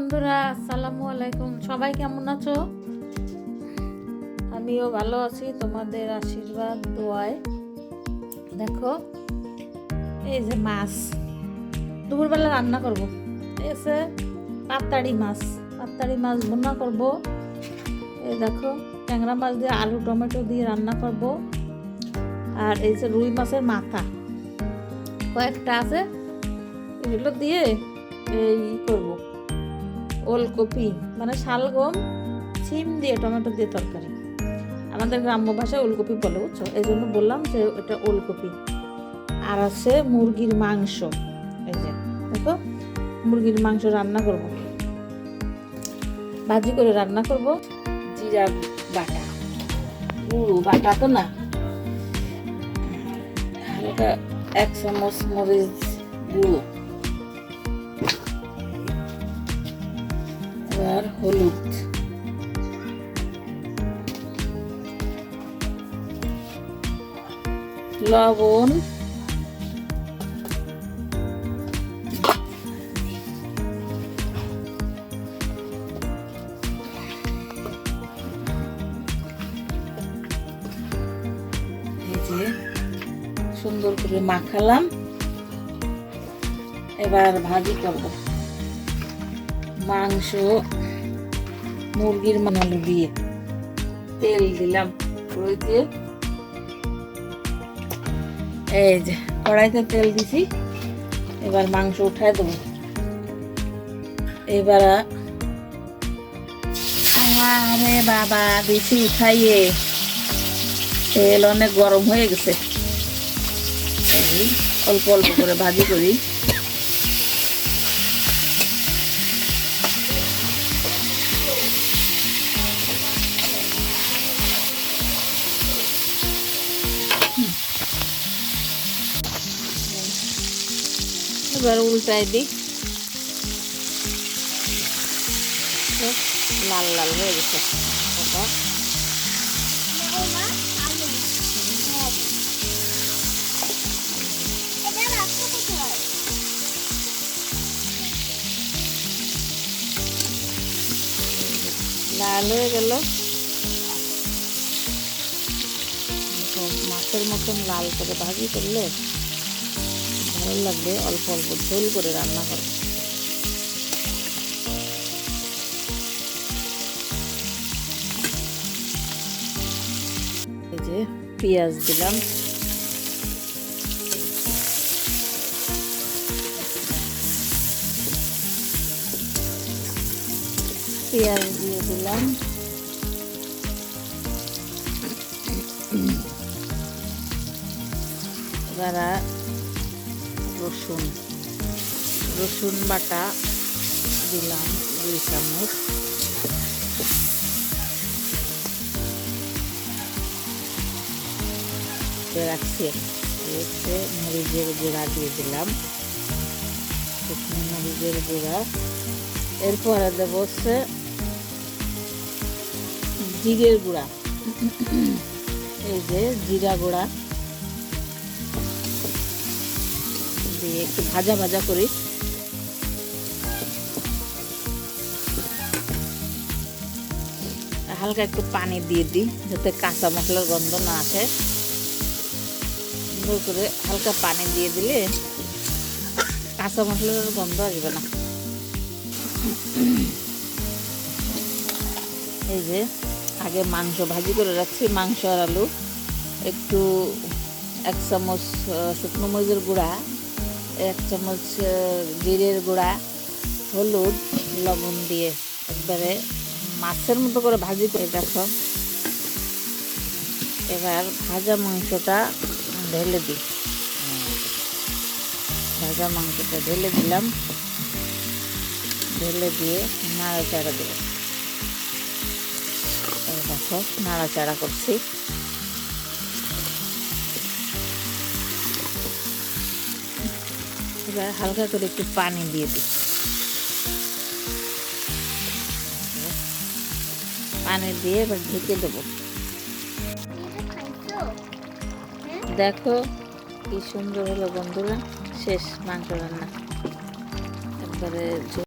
বন্ধুরা, আসসালামু আলাইকুম। সবাই কেমন আছো? আমিও ভালো আছি, তোমাদের আশীর্বাদ, দোয়ায়। দেখো, এই যে মাছ। দুপুরবেলা রান্না করব। এসে পাতাড়ি মাছ। পাতাড়ি মাছ ভুনা করব। এই দেখো, ট্যাংরা মাছ দিয়ে আলু, টমেটো দিয়ে রান্না করব। আর এই যে রুই মাছের মাথা। কয়েকটা আছে, এগুলো দিয়ে এই করব। ওলকপি মানে শালগম সিম দিয়ে টমেটো দিয়ে তরকারি। আমাদের গ্রাম্য ভাষায় ওলকপি বলে, বুঝছ? এই জন্য বললাম যে এটা ওলকপি। আর আছে মুরগির মাংস। এই যে, দেখো, মুরগির মাংস রান্না করব। ভাজি করে রান্না করব। জিরা বাটা। গুঁড়ো বাটা তো না। এক চামচ মরিচ গুঁড়ো। হলুদ। লবণ। সুন্দর করে মাখালাম। এবার ভাজি করব। মাংস মুরগির মানালু দিয়ে তেল দিলাম কড়াইতে এই যে, কড়াইতে তেল দিছি, এবার মাংস উঠায় দেবো। এবার আরে বাবা, বেশি উঠাইয়ে। তেল অনেক গরম হয়ে গেছে। অল্প অল্প করে ভাজি করি। এবার উল্টাই দিই। লাল লাল হয়ে গেছে। লাল হয়ে গেল। মাছের মতন লাল করে ভাজি করলে ভালো লাগবে, অল্প অল্প ঝোল করে রান্না করো এই যে পেঁয়াজ দিলাম। পেঁয়াজ দিয়ে দিলাম। এবার রসুন। রসুন বাটা দিলাম দুই চামচ। রাখছি হচ্ছে মরিচের গুঁড়া দিয়ে দিলাম। মরিচের গুঁড়া। এরপরে দেবো হচ্ছে জিরের গুঁড়া। এই যে জিরা গুঁড়া। দিয়ে একটু ভাজা ভাজা করি। হালকা একটু পানি দিয়ে দিই, যাতে কাঁচা মশলার গন্ধ না আসে। সুন্দর করে হালকা পানি দিয়ে দিলে কাঁচা মশলার গন্ধ আসবে না। এই যে আগে মাংস ভাজি করে রাখছি, মাংস আর আলু। একটু এক চামচ শুকনো মরিচের গুঁড়া এক চামচ জিরের গুঁড়া, হলুদ, লবণ দিয়ে একবারে মাছের মতো করে ভাজি করে দেখো। এবার ভাজা মাংসটা ঢেলে দিই। ভাজা মাংসটা ঢেলে দিলাম। ঢেলে দিয়ে নাড়াচাড়া এই দেখো, নাড়াচাড়া করছি। এবার হালকা করে একটু পানি দিয়ে দিই। পানি দিয়ে এবার ঢেকে দেবো। দেখো কি সুন্দর হলো বন্ধুরা, শেষ মাংস রান্না। একবারে